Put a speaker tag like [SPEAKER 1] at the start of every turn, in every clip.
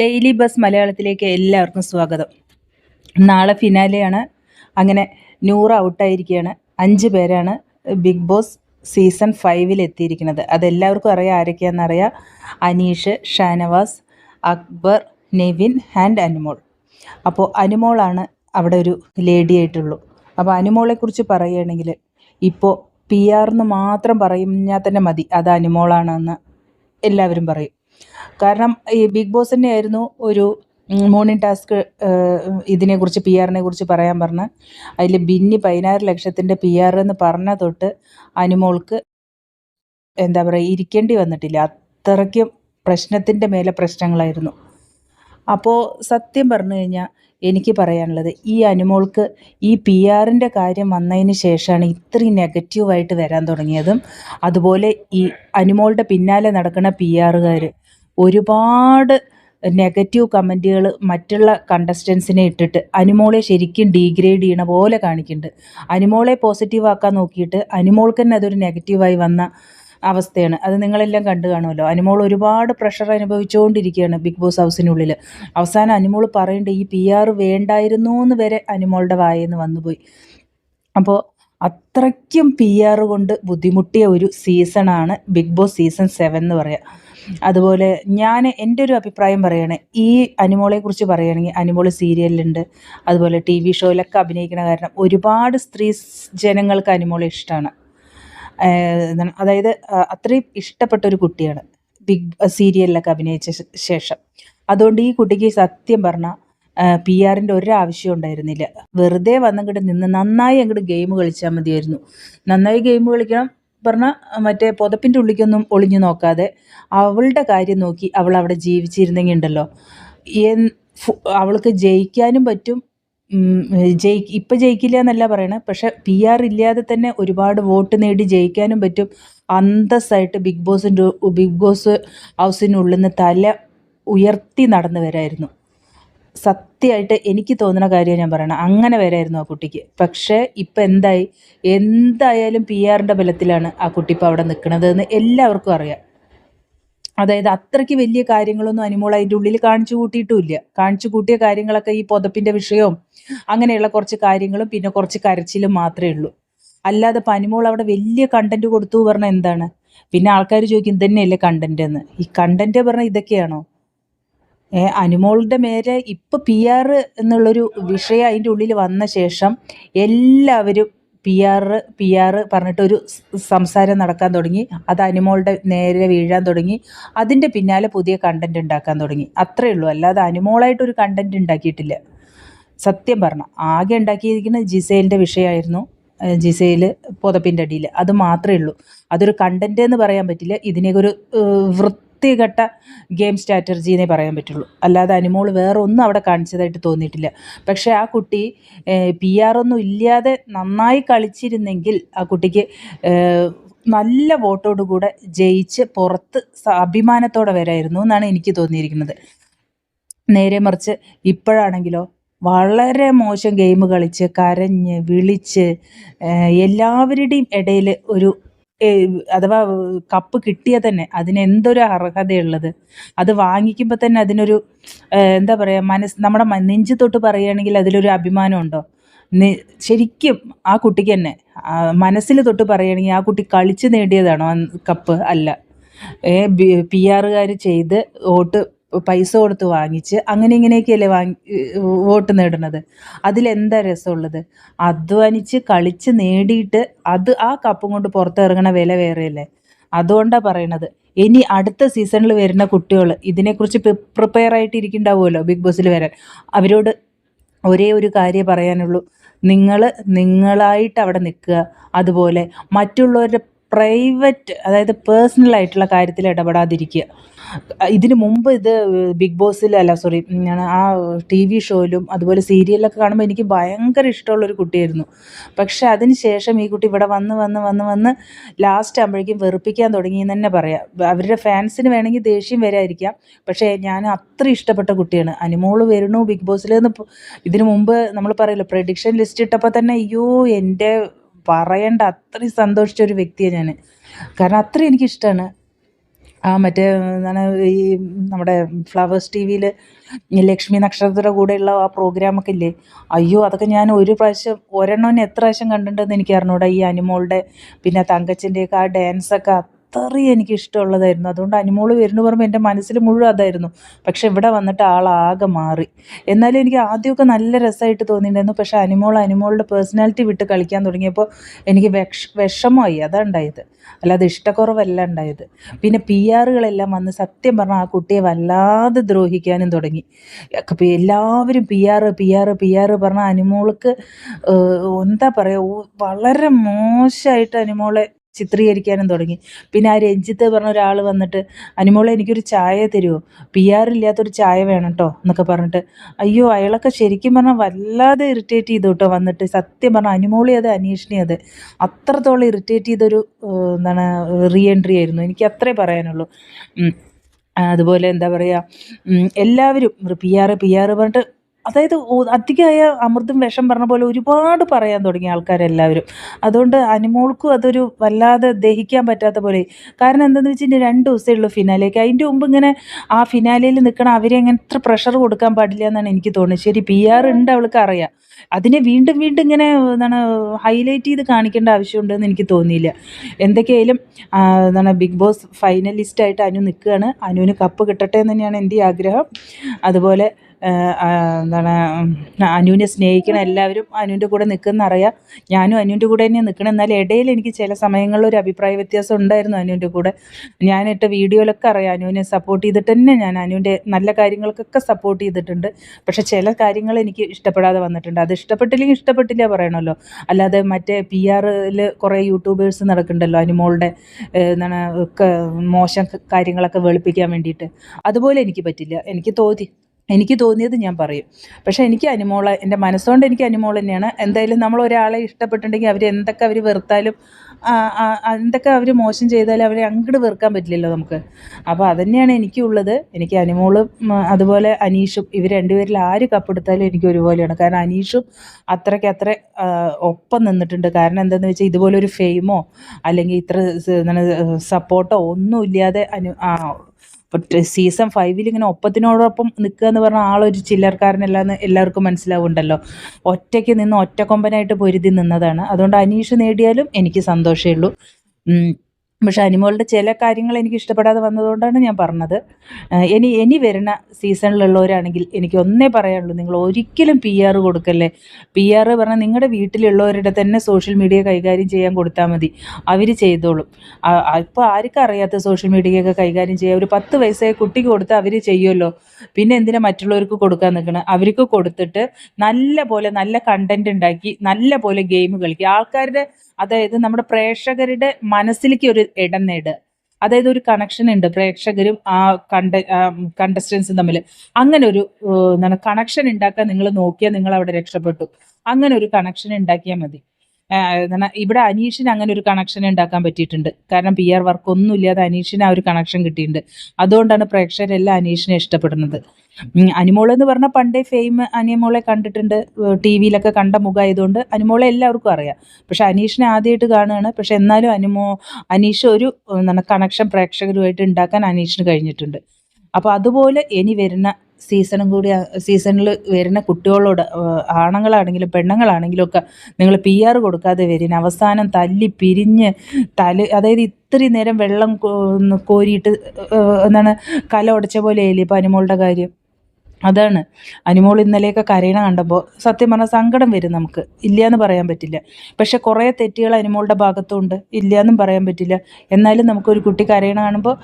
[SPEAKER 1] Daily bus മലയാളത്തിലേക്ക് എല്ലാവർക്കും സ്വാഗതം. നാളെ ഫിനാലെയാണ്. അങ്ങനെ നൂറ് ഔട്ടായിരിക്കുകയാണ് അഞ്ച് പേരാണ് ബിഗ് ബോസ് സീസൺ ഫൈവിൽ എത്തിയിരിക്കുന്നത്. അതെല്ലാവർക്കും അറിയാം ആരൊക്കെയാണെന്നറിയാം. അനീഷ് ഷാനവാസ് അക്ബർ നെവിൻ ആൻഡ് അനുമോൾ. അപ്പോൾ അനുമോളാണ് അവിടെ ഒരു ലേഡി ആയിട്ടുള്ളൂ. അപ്പോൾ അനുമോളെക്കുറിച്ച് പറയുകയാണെങ്കിൽ ഇപ്പോൾ പി ആർ എന്ന് മാത്രം പറഞ്ഞാൽ തന്നെ മതി. അത് അനുമോളാണെന്ന് എല്ലാവരും പറയും. കാരണം ഈ ബിഗ് ബോസ് തന്നെ ആയിരുന്നു ഒരു മോർണിംഗ് ടാസ്ക് ഇതിനെക്കുറിച്ച് പി ആറിനെ കുറിച്ച് പറയാൻ പറഞ്ഞ്. അതിൽ ബിന്നി പതിനാറ് ലക്ഷത്തിന്റെ പി ആർ എന്ന് പറഞ്ഞ തൊട്ട് അനുമോൾക്ക് എന്താ പറയുക ഇരിക്കേണ്ടി വന്നിട്ടില്ല. അത്രയ്ക്കും പ്രശ്നത്തിന്റെ മേലെ പ്രശ്നങ്ങളായിരുന്നു. അപ്പോൾ സത്യം പറഞ്ഞു കഴിഞ്ഞാൽ എനിക്ക് പറയാനുള്ളത് ഈ അനുമോൾക്ക് ഈ പി ആറിന്റെ കാര്യം വന്നതിന് ശേഷമാണ് ഇത്രയും നെഗറ്റീവായിട്ട് വരാൻ തുടങ്ങിയതും അതുപോലെ ഈ അനുമോളുടെ പിന്നാലെ നടക്കുന്ന പി ആറുകാർ ഒരുപാട് നെഗറ്റീവ് കമന്റുകൾ മറ്റുള്ള കണ്ടസ്റ്റൻസിനെ ഇട്ടിട്ട് അനുമോളെ ശരിക്കും ഡീഗ്രേഡ് ചെയ്യണ പോലെ കാണിക്കുന്നുണ്ട്. അനുമോളെ പോസിറ്റീവ് ആക്കാൻ നോക്കിയിട്ട് അനുമോൾക്ക് തന്നെ അതൊരു നെഗറ്റീവായി വന്ന അവസ്ഥയാണ്. അത് നിങ്ങളെല്ലാം കണ്ടു കാണുമല്ലോ. അനുമോൾ ഒരുപാട് പ്രഷർ അനുഭവിച്ചുകൊണ്ടിരിക്കുകയാണ് ബിഗ് ബോസ് ഹൗസിനുള്ളിൽ അവസാനം അനുമോൾ പറയേണ്ട ഈ പി ആർ വേണ്ടായിരുന്നു എന്ന് വരെ അനുമോളുടെ വായെന്ന് വന്നുപോയി. അപ്പോൾ അത്രയ്ക്കും പി ആർ കൊണ്ട് ബുദ്ധിമുട്ടിയ ഒരു സീസണാണ് ബിഗ് ബോസ് സീസൺ സെവൻ എന്ന് പറയാം. അതുപോലെ ഞാൻ എന്റെ ഒരു അഭിപ്രായം പറയുകയാണ് ഈ അനിമോളെ കുറിച്ച് പറയുകയാണെങ്കിൽ അനിമോൾ സീരിയലിലുണ്ട്. അതുപോലെ ടി വി ഷോയിലൊക്കെ അഭിനയിക്കുന്ന കാരണം ഒരുപാട് സ്ത്രീ ജനങ്ങൾക്ക് അനിമോളെ ഇഷ്ടമാണ് അതായത് അത്രയും ഇഷ്ടപ്പെട്ട ഒരു കുട്ടിയാണ് ബിഗ് സീരിയലിലൊക്കെ അഭിനയിച്ച ശേഷം. അതുകൊണ്ട് ഈ കുട്ടിക്ക് സത്യം പറഞ്ഞാൽ പി ആറിന്റെ ഒരാവശ്യം ഉണ്ടായിരുന്നില്ല. വെറുതെ വന്നങ്ങോട്ട് നിന്ന് നന്നായി അങ്ങോട്ട് ഗെയിം കളിച്ചാൽ മതിയായിരുന്നു. നന്നായി ഗെയിം കളിക്കണം പറഞ്ഞാൽ മറ്റേ പുതപ്പിന്റെ ഉള്ളിക്കൊന്നും ഒളിഞ്ഞു നോക്കാതെ അവളുടെ കാര്യം നോക്കി അവൾ അവിടെ ജീവിച്ചിരുന്നെങ്കിൽ ഉണ്ടല്ലോ അവൾക്ക് ജയിക്കാനും പറ്റും. ജയി ഇപ്പം ജയിക്കില്ല എന്നല്ല പറയണേ പക്ഷെ പി ആർ ഇല്ലാതെ തന്നെ ഒരുപാട് വോട്ട് നേടി ജയിക്കാനും പറ്റും. അന്തസ്സായിട്ട് ബിഗ് ബോസിന്റെ ബിഗ് ബോസ് ഹൗസിനുള്ളിൽ നിന്ന് തല ഉയർത്തി നടന്നു വരായിരുന്നു. സത്യമായിട്ട് എനിക്ക് തോന്നുന്ന കാര്യം ഞാൻ പറയണം. അങ്ങനെ വരായിരുന്നു ആ കുട്ടിക്ക്. പക്ഷേ ഇപ്പം എന്തായി? എന്തായാലും പി ആറിന്റെ ബലത്തിലാണ് ആ കുട്ടി ഇപ്പോൾ അവിടെ നിൽക്കുന്നത് എന്ന് എല്ലാവർക്കും അറിയാം. അതായത് അത്രയ്ക്ക് വലിയ കാര്യങ്ങളൊന്നും അനിമോൾ അതിന്റെ ഉള്ളിൽ കാണിച്ചു കൂട്ടിയിട്ടുമില്ല. കാണിച്ചു കൂട്ടിയ കാര്യങ്ങളൊക്കെ ഈ പുതപ്പിന്റെ വിഷയവും അങ്ങനെയുള്ള കുറച്ച് കാര്യങ്ങളും പിന്നെ കുറച്ച് കരച്ചിലും മാത്രമേ ഉള്ളൂ. അല്ലാതെ ഇപ്പം അനിമോൾ അവിടെ വലിയ കണ്ടന്റ് കൊടുത്തു പറഞ്ഞാൽ എന്താണ്? പിന്നെ ആൾക്കാർ ചോദിക്കും ഇതന്നെയല്ലേ കണ്ടന്റ് എന്ന്? ഈ കണ്ടന്റ് പറഞ്ഞാൽ ഇതൊക്കെയാണോ? അനുമോളുടെ മേലെ ഇപ്പം പി ആർ എന്നുള്ളൊരു വിഷയം അതിന്റെ ഉള്ളിൽ വന്ന ശേഷം എല്ലാവരും പി ആർ പി ആർ പറഞ്ഞിട്ടൊരു സംസാരം നടക്കാൻ തുടങ്ങി. അത് അനുമോളുടെ നേരെ വീഴാൻ തുടങ്ങി. അതിന്റെ പിന്നാലെ പുതിയ കണ്ടന്റ് ഉണ്ടാക്കാൻ തുടങ്ങി. അത്രേ ഉള്ളൂ. അല്ലാതെ അനുമോളായിട്ടൊരു കണ്ടന്റ് ഉണ്ടാക്കിയിട്ടില്ല. സത്യം പറഞ്ഞ. ആകെ ഉണ്ടാക്കിയിരിക്കുന്നത് ജിസേലിന്റെ വിഷയമായിരുന്നു. ജിസയിൽ പുതപ്പിന്റെ അടിയിൽ അത് മാത്രമേ ഉള്ളൂ. അതൊരു കണ്ടന്റ് എന്ന് പറയാൻ പറ്റില്ല. ഇതിനെയൊക്കെ ഒരു വൃത്തി വൃത്തികെട്ട ഗെയിം സ്ട്രാറ്റജി എന്നേ പറയാൻ പറ്റുള്ളൂ. അല്ലാതെ അനുമോൾ വേറെ ഒന്നും അവിടെ കാണിച്ചതായിട്ട് തോന്നിയിട്ടില്ല. പക്ഷേ ആ കുട്ടി പി ആർ ഒന്നും ഇല്ലാതെ നന്നായി കളിച്ചിരുന്നെങ്കിൽ ആ കുട്ടിക്ക് നല്ല വോട്ടോടുകൂടെ ജയിച്ച് പുറത്ത് അഭിമാനത്തോടെ വരായിരുന്നു എന്നാണ് എനിക്ക് തോന്നിയിരിക്കുന്നത്. നേരെ മറിച്ച് ഇപ്പോഴാണെങ്കിലോ വളരെ മോശം ഗെയിം കളിച്ച് കരഞ്ഞ് വിളിച്ച് എല്ലാവരുടെയും ഇടയിൽ ഒരു അഥവാ കപ്പ് കിട്ടിയാൽ തന്നെ അതിന് എന്തൊരു അർഹതയുള്ളത്? അത് വാങ്ങിക്കുമ്പോൾ തന്നെ അതിനൊരു എന്താ പറയുക മനസ്സ് നമ്മുടെ നെഞ്ചു തൊട്ട് പറയുകയാണെങ്കിൽ അതിലൊരു അഭിമാനമുണ്ടോ? ശരിക്കും ആ കുട്ടിക്ക് തന്നെ മനസ്സിൽ തൊട്ട് പറയുകയാണെങ്കിൽ ആ കുട്ടി കളിച്ച് നേടിയതാണോ കപ്പ്? അല്ല. പി ആറുകാർ ചെയ്ത് വോട്ട് പൈസ കൊടുത്ത് വാങ്ങിച്ച് അങ്ങനെ ഇങ്ങനെയൊക്കെയല്ലേ വാങ്ങി വോട്ട് നേടുന്നത്. അതിലെന്താ രസമുള്ളത്? അധ്വാനിച്ച് കളിച്ച് നേടിയിട്ട് അത് ആ കപ്പും കൊണ്ട് പുറത്തിറങ്ങണ വില വേറെയല്ലേ? അതുകൊണ്ടാണ് പറയണത്. ഇനി അടുത്ത സീസണിൽ വരുന്ന കുട്ടികൾ ഇതിനെക്കുറിച്ച് പ്രിപ്പയർ ആയിട്ട് ബിഗ് ബോസിൽ വരാൻ. അവരോട് ഒരേ ഒരു കാര്യം പറയാനുള്ളൂ. നിങ്ങൾ നിങ്ങളായിട്ട് അവിടെ നിൽക്കുക. അതുപോലെ മറ്റുള്ളവരുടെ പ്രൈവറ്റ് അതായത് പേഴ്സണൽ ആയിട്ടുള്ള കാര്യത്തിൽ ഇടപെടാതിരിക്കുക. ഇതിന് മുമ്പ് ഇത് ബിഗ് ബോസിൽ അല്ല സോറി ആ ടി വി ഷോയിലും അതുപോലെ സീരിയലൊക്കെ കാണുമ്പോൾ എനിക്ക് ഭയങ്കര ഇഷ്ടമുള്ളൊരു കുട്ടിയായിരുന്നു. പക്ഷേ അതിന് ശേഷം ഈ കുട്ടി ഇവിടെ വന്ന് വന്ന് വന്ന് വന്ന് ലാസ്റ്റ് ആകുമ്പോഴേക്കും വെറുപ്പിക്കാൻ തുടങ്ങി എന്ന് തന്നെ പറയാം. അവരുടെ ഫാൻസിന് വേണമെങ്കിൽ ദേഷ്യം വരായിരിക്കാം പക്ഷേ ഞാൻ അത്ര ഇഷ്ടപ്പെട്ട കുട്ടിയാണ്. അനുമോൾ വരണു ബിഗ് ബോസിൽ നിന്ന് ഇതിനു മുമ്പ് നമ്മൾ പറയല്ലോ പ്രഡിക്ഷൻ ലിസ്റ്റ് ഇട്ടപ്പോൾ തന്നെ അയ്യോ എന്റെ പറയേണ്ട. അത്രയും സന്തോഷിച്ച ഒരു വ്യക്തിയാണ് ഞാൻ കാരണം അത്രയും എനിക്കിഷ്ടമാണ് ആ മറ്റേ എന്താണ് ഈ നമ്മുടെ ഫ്ലവേഴ്സ് ടി വിയിൽ ലക്ഷ്മി നക്ഷത്രത്തിന്റെ കൂടെയുള്ള ആ പ്രോഗ്രാമൊക്കെ ഇല്ലേ? അയ്യോ അതൊക്കെ ഞാൻ ഒരു പ്രാവശ്യം ഒരെണ്ണം എത്ര പ്രാവശ്യം കണ്ടിട്ടുണ്ടെന്ന് എനിക്ക് അറിഞ്ഞൂടാ. ഈ അനുമോളുടെ പിന്നെ തങ്കച്ചിന്റെയൊക്കെ ആ ഡാൻസൊക്കെ അത്രയും എനിക്ക് ഇഷ്ടമുള്ളതായിരുന്നു അതുകൊണ്ട് അനുമോൾ വരുന്നു പറയുമ്പോൾ എന്റെ മനസ്സിൽ മുഴുവൻ അതായിരുന്നു. പക്ഷെ ഇവിടെ വന്നിട്ട് ആളാകെ മാറി. എന്നാലും എനിക്ക് ആദ്യമൊക്കെ നല്ല രസമായിട്ട് തോന്നിയിട്ടുണ്ടായിരുന്നു. പക്ഷേ അനുമോൾ അനുമോളുടെ പേഴ്സണാലിറ്റി വിട്ട് കളിക്കാൻ തുടങ്ങിയപ്പോൾ എനിക്ക് വിഷ വിഷമമായി. ഉണ്ടായത്. അല്ലാതെ ഇഷ്ടക്കുറവല്ല ഉണ്ടായത്. പിന്നെ പി ആറുകളെല്ലാം വന്ന് സത്യം പറഞ്ഞാൽ ആ കുട്ടിയെ വല്ലാതെ ദ്രോഹിക്കാനും തുടങ്ങി. എല്ലാവരും പി ആറ് പി ആറ് പി ആറ് പറഞ്ഞ അനുമോൾക്ക് എന്താ പറയുക വളരെ മോശമായിട്ട് അനുമോളെ ചിത്രീകരിക്കാനും തുടങ്ങി. പിന്നെ ആ രഞ്ജിത്ത് പറഞ്ഞ ഒരാൾ വന്നിട്ട് അനുമോളെ എനിക്കൊരു ചായ തരുമോ പി ആർ ഇല്ലാത്തൊരു ചായ വേണം കേട്ടോ എന്നൊക്കെ പറഞ്ഞിട്ട് അയ്യോ അയാളൊക്കെ ശരിക്കും പറഞ്ഞാൽ വല്ലാതെ ഇറിറ്റേറ്റ് ചെയ്തു കേട്ടോ വന്നിട്ട് സത്യം പറഞ്ഞാൽ അനുമോളി അത് അന്വേഷണി അത് അത്രത്തോളം ഇറിറ്റേറ്റ് ചെയ്തൊരു എന്താണ് റീ എൻട്രി ആയിരുന്നു. എനിക്ക് അത്രേ പറയാനുള്ളൂ. അതുപോലെ എന്താ പറയുക എല്ലാവരും പി ആർ പി ആർ പറഞ്ഞിട്ട് അതായത് അധികമായ അമൃതും വിഷം പറഞ്ഞ പോലെ ഒരുപാട് പറയാൻ തുടങ്ങി ആൾക്കാരെല്ലാവരും. അതുകൊണ്ട് അനുമോൾക്കും അതൊരു വല്ലാതെ ദഹിക്കാൻ പറ്റാത്ത പോലെ. കാരണം എന്താണെന്ന് വെച്ചിട്ടുണ്ടെങ്കിൽ രണ്ട് ദിവസമേ ഉള്ളൂ ഫിനാലേക്ക് അതിന്റെ മുമ്പ് ഇങ്ങനെ ആ ഫിനാലയിൽ നിൽക്കണം അവരെ അങ്ങനെ എത്ര പ്രഷർ കൊടുക്കാൻ പാടില്ല എന്നാണ് എനിക്ക് തോന്നുന്നത്. ശരി പി ആർ ഉണ്ട് അവൾക്ക് അറിയാം. അതിനെ വീണ്ടും വീണ്ടും ഇങ്ങനെ എന്താണ് ഹൈലൈറ്റ് ചെയ്ത് കാണിക്കേണ്ട ആവശ്യമുണ്ടെന്ന് എനിക്ക് തോന്നിയില്ല. എന്തൊക്കെയായാലും എന്താണ് ബിഗ് ബോസ് ഫൈനലിസ്റ്റായിട്ട് അനു നിൽക്കുകയാണ്. അനുവിന് കപ്പ് കിട്ടട്ടെ എന്ന് തന്നെയാണ് എന്റെ ആഗ്രഹം. അതുപോലെ എന്താണ് അനുവിനെ സ്നേഹിക്കുന്ന എല്ലാവരും അനുവിന്റെ കൂടെ നിൽക്കുന്ന അറിയാം ഞാനും അനുവിന്റെ കൂടെ തന്നെ നിൽക്കണം. എന്നാൽ ഇടയിൽ എനിക്ക് ചില സമയങ്ങളിൽ ഒരു അഭിപ്രായ വ്യത്യാസം ഉണ്ടായിരുന്നു അനുവിന്റെ കൂടെ. ഞാനിട്ട വീഡിയോയിലൊക്കെ അറിയാം അനുവിനെ സപ്പോർട്ട് ചെയ്തിട്ട് തന്നെ ഞാൻ അനുവിന്റെ നല്ല കാര്യങ്ങൾക്കൊക്കെ സപ്പോർട്ട് ചെയ്തിട്ടുണ്ട്. പക്ഷേ ചില കാര്യങ്ങൾ എനിക്ക് ഇഷ്ടപ്പെടാതെ വന്നിട്ടുണ്ട്. അത് ഇഷ്ടപ്പെട്ടില്ലെങ്കിൽ ഇഷ്ടപ്പെട്ടില്ല പറയണമല്ലോ. അല്ലാതെ മറ്റേ പി ആറിൽ കുറേ യൂട്യൂബേഴ്സ് നടക്കുന്നുണ്ടല്ലോ അനുമോളുടെ എന്താണ് മോശം കാര്യങ്ങളൊക്കെ വെളുപ്പിക്കാൻ വേണ്ടിയിട്ട്. അതുപോലെ എനിക്ക് പറ്റില്ല. എനിക്ക് തോന്നി. എനിക്ക് തോന്നിയത് ഞാൻ പറയും. പക്ഷേ എനിക്ക് അനുമോള എന്റെ മനസ്സുകൊണ്ട് എനിക്ക് അനുമോൾ തന്നെയാണ്. എന്തായാലും നമ്മൾ ഒരാളെ ഇഷ്ടപ്പെട്ടിട്ടുണ്ടെങ്കിൽ അവർ എന്തൊക്കെ അവർ വെറുത്താലും എന്തൊക്കെ അവർ മോശം ചെയ്താലും അവരെ അങ്ങോട്ട് വെറുക്കാൻ പറ്റില്ലല്ലോ നമുക്ക്. അപ്പോൾ അതുതന്നെയാണ് എനിക്കുള്ളത്. എനിക്ക് അനുമോളും അതുപോലെ അനീഷും ഇവർ രണ്ടുപേരിൽ ആര് കപ്പെടുത്താലും എനിക്ക് ഒരുപോലെയാണ്. കാരണം അനീഷും അത്രയ്ക്ക് അത്ര ഒപ്പം നിന്നിട്ടുണ്ട്. കാരണം എന്താണെന്ന് വെച്ചാൽ ഇതുപോലൊരു ഫെയിമോ അല്ലെങ്കിൽ ഇത്ര സപ്പോർട്ടോ സപ്പോർട്ടോ ഒന്നുമില്ലാതെ അനു സീസൺ ഫൈവിൽ ഇങ്ങനെ ഒപ്പത്തിനോടൊപ്പം നിൽക്കുക എന്ന് പറഞ്ഞാൽ ആളൊരു ചില്ലർക്കാരനല്ലാന്ന് എല്ലാവർക്കും മനസ്സിലാവുണ്ടല്ലോ. ഒറ്റയ്ക്ക് നിന്ന് ഒറ്റക്കൊമ്പനായിട്ട് പൊരുതി നിന്നതാണ്. അതുകൊണ്ട് അനീഷ് നേടിയാലും എനിക്ക് സന്തോഷമേ ഉള്ളൂ. പക്ഷെ അനിമോളുടെ ചില കാര്യങ്ങൾ എനിക്ക് ഇഷ്ടപ്പെടാതെ വന്നതുകൊണ്ടാണ് ഞാൻ പറഞ്ഞത്. ഇനി ഇനി വരുന്ന സീസണിലുള്ളവരാണെങ്കിൽ എനിക്ക് ഒന്നേ പറയാനുള്ളൂ. നിങ്ങൾ ഒരിക്കലും പി ആർ കൊടുക്കല്ലേ. പി ആർ പറഞ്ഞാൽ നിങ്ങളുടെ വീട്ടിലുള്ളവരുടെ തന്നെ സോഷ്യൽ മീഡിയ കൈകാര്യം ചെയ്യാൻ കൊടുത്താൽ മതി. അവർ ചെയ്തോളും. ഇപ്പോൾ ആർക്കും അറിയാത്ത സോഷ്യൽ മീഡിയയൊക്കെ കൈകാര്യം ചെയ്യുക ഒരു പത്ത് വയസ്സായ കുട്ടിക്ക് കൊടുത്താൽ അവർ ചെയ്യുമല്ലോ. പിന്നെ എന്തിനാ മറ്റുള്ളവർക്ക് കൊടുക്കാൻ നിൽക്കണം? അവർക്ക് കൊടുത്തിട്ട് നല്ല പോലെ നല്ല കണ്ടന്റ് ഉണ്ടാക്കി നല്ല പോലെ ഗെയിം കളിക്കുക. ആൾക്കാരുടെ അതായത് നമ്മുടെ പ്രേക്ഷകരുടെ മനസ്സിലേക്ക് ഒരു ഇടം നേടുക അതായത് ഒരു കണക്ഷൻ ഉണ്ട്. പ്രേക്ഷകരും ആ കണ്ട കണ്ടസ്റ്റൻസും തമ്മിൽ അങ്ങനെ ഒരു കണക്ഷൻ ഉണ്ടാക്കാൻ നിങ്ങൾ നോക്കിയാൽ നിങ്ങൾ അവിടെ രക്ഷപ്പെട്ടു. അങ്ങനെ ഒരു കണക്ഷൻ ഉണ്ടാക്കിയാൽ മതി. ഇവിടെ അനീഷിന് അങ്ങനെ ഒരു കണക്ഷൻ ഉണ്ടാക്കാൻ പറ്റിയിട്ടുണ്ട്. കാരണം പി ആർ വർക്ക് ഒന്നും ഇല്ലാതെ അനീഷിന് ആ ഒരു കണക്ഷൻ കിട്ടിയിട്ടുണ്ട്. അതുകൊണ്ടാണ് പ്രേക്ഷകരെല്ലാം അനീഷിനെ ഇഷ്ടപ്പെടുന്നത്. അനിമോൾ എന്ന് പറഞ്ഞാൽ പണ്ടേ ഫെയിം അനിമോളെ കണ്ടിട്ടുണ്ട്. ടി വിയിലൊക്കെ കണ്ട മുഖമായതുകൊണ്ട് അനിമോളെ എല്ലാവർക്കും അറിയാം. പക്ഷെ അനീഷിനെ ആദ്യമായിട്ട് കാണുകയാണ്. പക്ഷെ എന്നാലും അനിമോ അനീഷ് ഒരു കണക്ഷൻ പ്രേക്ഷകരുമായിട്ട് ഉണ്ടാക്കാൻ അനീഷിന് കഴിഞ്ഞിട്ടുണ്ട്. അപ്പോൾ അതുപോലെ ഇനി വരുന്ന സീസണും കൂടി സീസണിൽ വരുന്ന കുട്ടികളോട് ആണുങ്ങളാണെങ്കിലും പെണ്ണുങ്ങളാണെങ്കിലും ഒക്കെ നിങ്ങൾ പി ആർ കൊടുക്കാതെ വരിന് അവസാനം തല്ലി പിരിഞ്ഞ് തല അതായത് ഇത്രയും നേരം വെള്ളം കോരിയിട്ട് എന്താണ് കല ഉടച്ച പോലെയല്ലേ ഇപ്പോൾ അനുമോളുടെ കാര്യം? അതാണ്. അനുമോൾ ഇന്നലെയൊക്കെ കരയണ കണ്ടപ്പോൾ സത്യം പറഞ്ഞാൽ സങ്കടം വരും നമുക്ക്. ഇല്ല എന്ന് പറയാൻ പറ്റില്ല. പക്ഷെ കുറേ തെറ്റുകൾ അനുമോളുടെ ഭാഗത്തുണ്ട്. ഇല്ലയെന്നും പറയാൻ പറ്റില്ല. എന്നാലും നമുക്കൊരു കുട്ടി കരയണ കാണുമ്പോൾ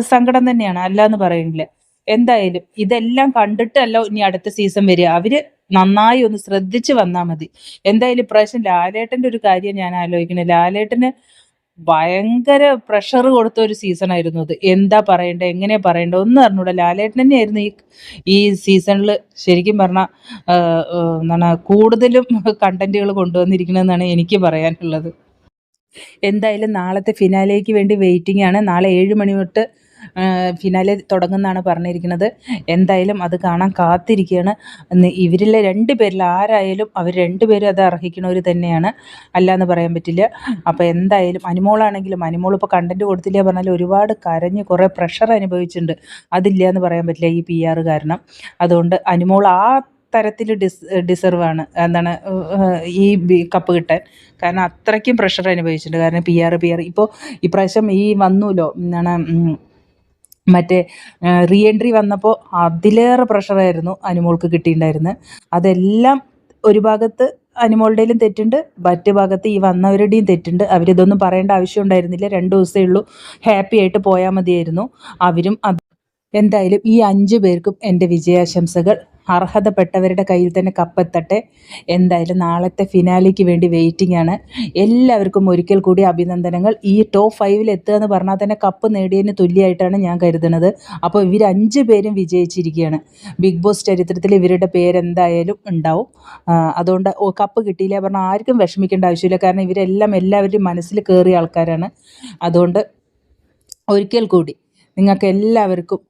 [SPEAKER 1] സങ്കടം തന്നെയാണ്. അല്ല എന്ന് പറയുന്നില്ല എന്തായാലും ഇതെല്ലാം കണ്ടിട്ടല്ലോ ഇനി അടുത്ത സീസൺ വരിക. അവർ നന്നായി ഒന്ന് ശ്രദ്ധിച്ചു വന്നാൽ മതി. എന്തായാലും ഇപ്രാവശ്യം ലാലേട്ടന്റെ ഒരു കാര്യം ഞാൻ ആലോചിക്കുന്നത് ലാലേട്ടന് ഭയങ്കര പ്രഷർ കൊടുത്ത ഒരു സീസൺ ആയിരുന്നു അത്. എന്താ പറയണ്ടേ എങ്ങനെയാ പറയണ്ടേ ഒന്നും അറിഞ്ഞൂടാ. ലാലേട്ടൻ തന്നെയായിരുന്നു ഈ ഈ സീസണിൽ ശരിക്കും പറഞ്ഞാൽ എന്താണ് കൂടുതലും കണ്ടന്റുകൾ കൊണ്ടുവന്നിരിക്കണമെന്നാണ് എനിക്ക് പറയാനുള്ളത്. എന്തായാലും നാളത്തെ ഫിനാലേക്ക് വേണ്ടി വെയിറ്റിംഗ് ആണ്. നാളെ ഏഴ് മണി തൊട്ട് ഫിനാലെ തുടങ്ങുന്നതാണ് പറഞ്ഞിരിക്കുന്നത്. എന്തായാലും അത് കാണാൻ കാത്തിരിക്കുകയാണ് ഇവരിലെ രണ്ട് പേരിൽ ആരായാലും അവർ രണ്ടുപേരും അത് അർഹിക്കണവർ തന്നെയാണ്. അല്ല എന്ന് പറയാൻ പറ്റില്ല. അപ്പോൾ എന്തായാലും അനുമോളാണെങ്കിലും അനുമോൾ ഇപ്പോൾ കണ്ടന്റ് കൊടുത്തില്ല പറഞ്ഞാൽ ഒരുപാട് കരഞ്ഞ് കുറേ പ്രഷർ അനുഭവിച്ചിട്ടുണ്ട്. അതില്ല എന്ന് പറയാൻ പറ്റില്ല ഈ പി ആർ കാരണം. അതുകൊണ്ട് അനുമോൾ ആ തരത്തിൽ ഡിസ് ഡിസർവാണ് എന്താണ് ഈ കപ്പ് കിട്ടാൻ. കാരണം അത്രയ്ക്കും പ്രഷർ അനുഭവിച്ചിട്ടുണ്ട്. കാരണം പി ആർ പി ആർ ഇപ്പോൾ ഇപ്രാവശ്യം ഈ വന്നുല്ലോ എന്താണ് മറ്റേ റീ എൻട്രി വന്നപ്പോൾ അതിലേറെ പ്രഷറായിരുന്നു അനുമോൾക്ക് കിട്ടിയിട്ടുണ്ടായിരുന്നത് അതെല്ലാം ഒരു ഭാഗത്ത് അനുമോളുടെയിലും തെറ്റുണ്ട് മറ്റു ഭാഗത്ത് ഈ വന്നവരുടെയും തെറ്റുണ്ട്. അവരിതൊന്നും പറയേണ്ട ആവശ്യം ഉണ്ടായിരുന്നില്ല. രണ്ട് ദിവസമേ ഉള്ളൂ ഹാപ്പി ആയിട്ട് പോയാൽ മതിയായിരുന്നു. അവരും എന്തായാലും ഈ അഞ്ച് പേർക്കും എന്റെ വിജയാശംസകൾ. അർഹതപ്പെട്ടവരുടെ കയ്യിൽ തന്നെ കപ്പെത്തട്ടെ. എന്തായാലും നാളത്തെ ഫിനാലിക്ക് വേണ്ടി വെയിറ്റിംഗ് ആണ്. എല്ലാവർക്കും ഒരിക്കൽ കൂടി അഭിനന്ദനങ്ങൾ. ഈ ടോപ്പ് ഫൈവിൽ എത്തുക എന്ന് പറഞ്ഞാൽ തന്നെ കപ്പ് നേടിയതിന് തുല്യമായിട്ടാണ് ഞാൻ കരുതുന്നത്. അപ്പോൾ ഇവർ അഞ്ച് പേരും വിജയിച്ചിരിക്കുകയാണ്. ബിഗ് ബോസ് ചരിത്രത്തിൽ ഇവരുടെ പേരെന്തായാലും ഉണ്ടാവും. അതുകൊണ്ട് കപ്പ് കിട്ടിയില്ല പറഞ്ഞാൽ ആർക്കും വിഷമിക്കേണ്ട ആവശ്യമില്ല. കാരണം ഇവരെല്ലാം എല്ലാവരുടെയും മനസ്സിൽ കയറിയ ആൾക്കാരാണ്. അതുകൊണ്ട് ഒരിക്കൽ കൂടി നിങ്ങൾക്ക് എല്ലാവർക്കും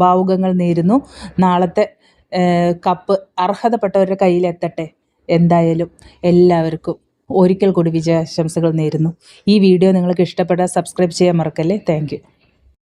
[SPEAKER 1] ഭാവുകങ്ങൾ നേരുന്നു. നാളത്തെ കപ്പ് അർഹതപ്പെട്ടവരുടെ കയ്യിലെത്തട്ടെ എന്തായാലും എല്ലാവർക്കും ഒരിക്കൽ കൂടി വിജയാശംസകൾ നേരുന്നു. ഈ വീഡിയോ നിങ്ങൾക്ക് ഇഷ്ടപ്പെട്ടാൽ സബ്സ്ക്രൈബ് ചെയ്യാൻ മറക്കല്ലേ? താങ്ക്